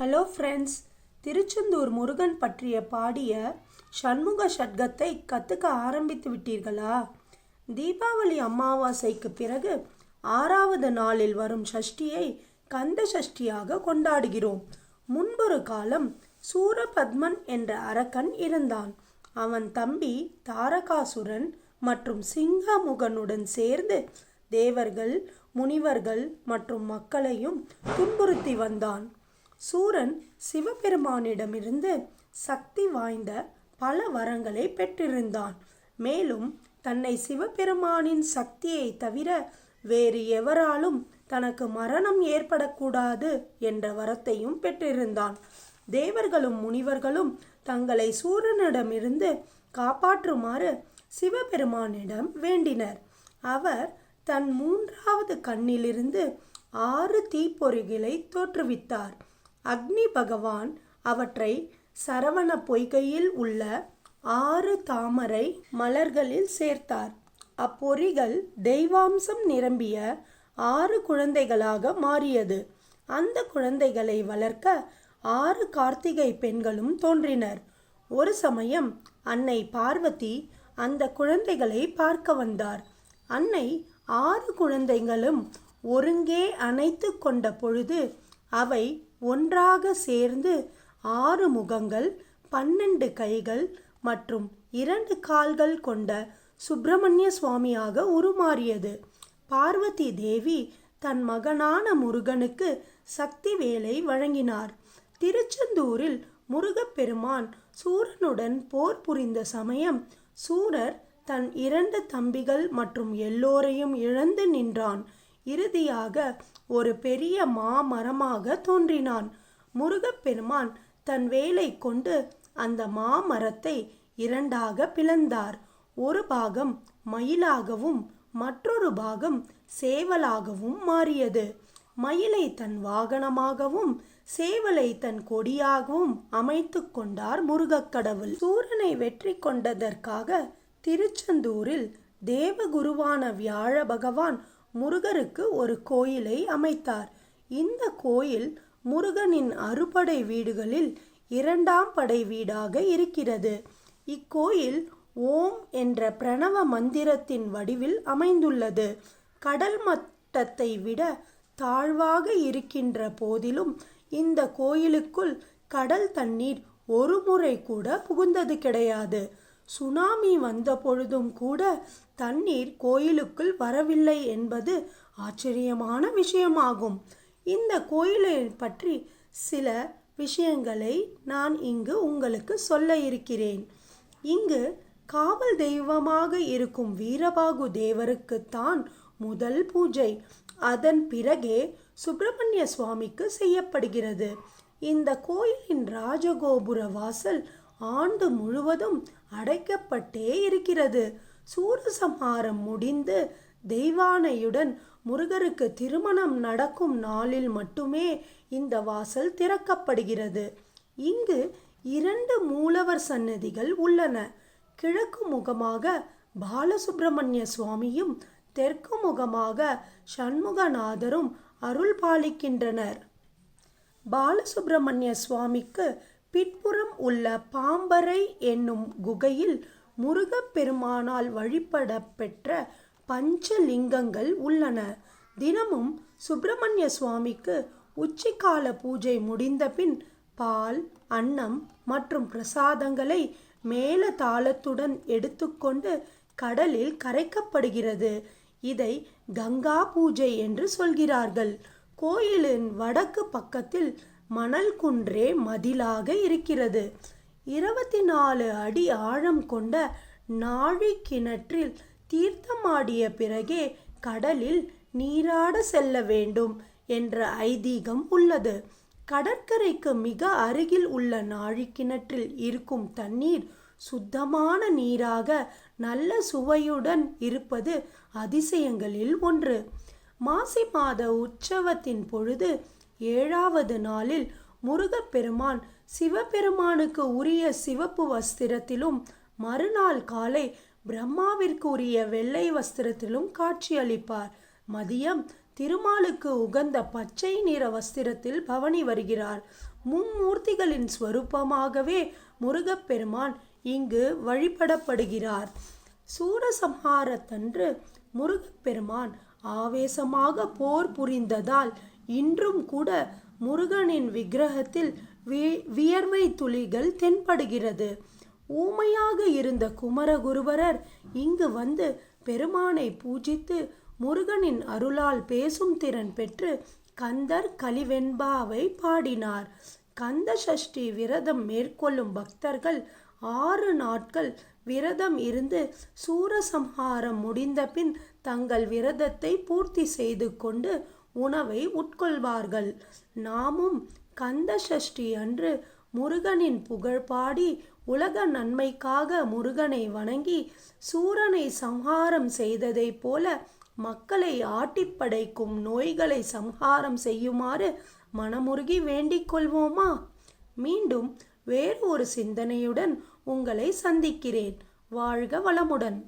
Hello friends Tiruchendur Murugan பற்றிய பாடிய சண்முக ஷட்கத்தை கற்றுக்க ஆரம்பித்து விட்டீர்களா? தீபாவளி அமாவாசைக்கு பிறகு ஆறாவது நாளில் வரும் சஷ்டியை கந்த சஷ்டியாக கொண்டாடுகிறோம். முன்பொரு காலம் சூரபத்மன் என்ற அரக்கன் இருந்தான். அவன் தம்பி தாரகாசுரன் மற்றும் சிங்கமுகனுடன் சேர்ந்து தேவர்கள் முனிவர்கள் மற்றும் மக்களையும் துன்புறுத்தி வந்தான். சூரன் சிவபெருமானிடமிருந்து சக்தி வாய்ந்த பல வரங்களை பெற்றிருந்தான். மேலும் தன்னை சிவபெருமானின் சக்தியை தவிர வேறு எவராலும் தனக்கு மரணம் ஏற்படக்கூடாது என்ற வரத்தையும் பெற்றிருந்தான். தேவர்களும் முனிவர்களும் தங்களை சூரனிடமிருந்து காப்பாற்றுமாறு சிவபெருமானிடம் வேண்டினர். அவர் தன் மூன்றாவது கண்ணிலிருந்து ஆறு தீப்பொறிகளை தோற்றுவித்தார். அக்னி பகவான் அவற்றை சரவண பொய்கையில் உள்ள ஆறு தாமரை மலர்களில் சேர்த்தார். அப்பொறிகள் தெய்வாம்சம் நிரம்பிய ஆறு குழந்தைகளாக மாறியது. அந்த குழந்தைகளை வளர்க்க ஆறு கார்த்திகை பெண்களும் தோன்றினர். ஒரு சமயம் அன்னை பார்வதி அந்த குழந்தைகளை பார்க்க வந்தார். அன்னை ஆறு குழந்தைகளும் ஒருங்கே அணைத்து கொண்ட பொழுது அவை ஒன்றாக சேர்ந்து ஆறு முகங்கள் பன்னெண்டு கைகள் மற்றும் இரண்டு கால்கள் கொண்ட சுப்பிரமணிய சுவாமியாக உருமாறியது. பார்வதி தேவி தன் மகனான முருகனுக்கு சக்தி வேலை வழங்கினார். திருச்செந்தூரில் முருகப்பெருமான் சூரனுடன் போர் புரிந்த சமயம் சூரர் தன் இரண்டு தம்பிகள் மற்றும் எல்லோரையும் இழந்து நின்றான். இறுதியாக ஒரு பெரிய மாமரமாக தோன்றினான். முருகப்பெருமான் தன் வேலை கொண்டு அந்த மாமரத்தை இரண்டாக பிளந்தார். ஒரு பாகம் மயிலாகவும் மற்றொரு பாகம் சேவலாகவும் மாறியது. மயிலை தன் வாகனமாகவும் சேவலை தன் கொடியாகவும் அமைத்து கொண்டார் முருகக்கடவுள். சூரனை வெற்றி கொண்டதற்காக திருச்செந்தூரில் தேவகுருவான வியாழ பகவான் முருகருக்கு ஒரு கோயிலை அமைத்தார். இந்த கோயில் முருகனின் அறுபடை வீடுகளில் இரண்டாம் படை வீடாக இருக்கிறது. இக்கோயில் ஓம் என்ற பிரணவ மந்திரத்தின் வடிவில் அமைந்துள்ளது. கடல் மட்டத்தை விட தாழ்வாக இருக்கின்ற போதிலும் இந்த கோயிலுக்குள் கடல் தண்ணீர் ஒரு முறை கூட புகுந்தது கிடையாது. சுனாமி வந்த பொழுதும் கூட தண்ணீர் கோயிலுக்குள் வரவில்லை என்பது ஆச்சரியமான விஷயமாகும். இந்த கோயிலை பற்றி சில விஷயங்களை நான் இங்கு உங்களுக்கு சொல்ல இருக்கிறேன். இங்கு காவல் தெய்வமாக இருக்கும் வீரபாகு தேவருக்குத்தான் முதல் பூஜை. அதன் பிறகே சுப்பிரமணிய சுவாமிக்கு செய்யப்படுகிறது. இந்த கோயிலின் ராஜகோபுர வாசல் ஆண்டு முழுவதும் அடைக்கப்பட்டே இருக்கிறது. சூரசம்ஹாரம் முடிந்து தெய்வானையுடன் முருகருக்கு திருமணம் நடக்கும் நாளில் மட்டுமே இந்த வாசல் திறக்கப்படுகிறது. இங்கு இரண்டு மூலவர் சன்னதிகள் உள்ளன. கிழக்கு முகமாக பாலசுப்பிரமணிய சுவாமியும் தெற்கு முகமாக சண்முகநாதரும் அருள் பாலிக்கின்றனர். பாலசுப்பிரமணிய சுவாமிக்கு பிற்புறம் உள்ள பாம்பரை என்னும் குகையில் முருகப்பெருமானால் வழிபட பெற்ற பஞ்சலிங்கங்கள் உள்ளன. தினமும் சுப்பிரமணிய சுவாமிக்கு உச்சிக்கால பூஜை முடிந்தபின் பால் அன்னம் மற்றும் பிரசாதங்களை மேல தாளத்துடன் எடுத்துக்கொண்டு கடலில் கரைக்கப்படுகிறது. இதை கங்கா பூஜை என்று சொல்கிறார்கள். கோயிலின் வடக்கு பக்கத்தில் மணல் குன்றே மதிலாக இருக்கிறது. இருபத்தி நாலு அடி ஆழம் கொண்ட நாழி கிணற்றில் தீர்த்தமாடிய பிறகே கடலில் நீராட செல்ல வேண்டும் என்ற ஐதீகம் உள்ளது. கடற்கரைக்கு மிக அருகில் உள்ள நாழி கிணற்றில் இருக்கும் தண்ணீர் சுத்தமான நீராக நல்ல சுவையுடன் இருப்பது அதிசயங்களில் ஒன்று. மாசி மாத உற்சவத்தின் பொழுது ஏழாவது நாளில் முருகப்பெருமான் சிவபெருமானுக்கு உரிய சிவப்பு வஸ்திரத்திலும் மறுநாள் காலை பிரம்மாவிற்கு உரிய வெள்ளை வஸ்திரத்திலும் காட்சியளிப்பார். மதியம் திருமாலுக்கு உகந்த பச்சை நிற வஸ்திரத்தில் பவனி வருகிறார். மும்மூர்த்திகளின் ஸ்வரூபமாகவே முருகப்பெருமான் இங்கு வழிபடப்படுகிறார். சூரசம்ஹாரத்தன்று முருகப்பெருமான் ஆவேசமாக போர் புரிந்ததால் இன்றும் கூட முருகனின் விக்கிரகத்தில் வி- வியர்வை துளிகள் தென்படுகிறது. ஊமையாக இருந்த குமரகுருவரர் இங்கு வந்து பெருமானை பூஜித்து முருகனின் அருளால் பேசும் திறன் பெற்று கந்தர் கலிவெண்பாவை பாடினார். கந்த சஷ்டி விரதம் மேற்கொள்ளும் பக்தர்கள் ஆறு நாட்கள் விரதம் இருந்து சூரசம்ஹாரம் முடிந்த பின் தங்கள் விரதத்தை பூர்த்தி செய்து கொண்டு உணவை உட்கொள்வார்கள். நாமும் கந்த சஷ்டி அன்று முருகனின் புகழ் பாடி உலக நன்மைக்காக முருகனை வணங்கி சூரனை சம்ஹாரம் செய்ததைப் போல மக்களை ஆட்டிப்படைக்கும் நோய்களை சம்ஹாரம் செய்யுமாறு மனமுருகி வேண்டிக் கொள்வோமா? மீண்டும் வேறு ஒரு சிந்தனையுடன் உங்களை சந்திக்கிறேன். வாழ்க வளமுடன்.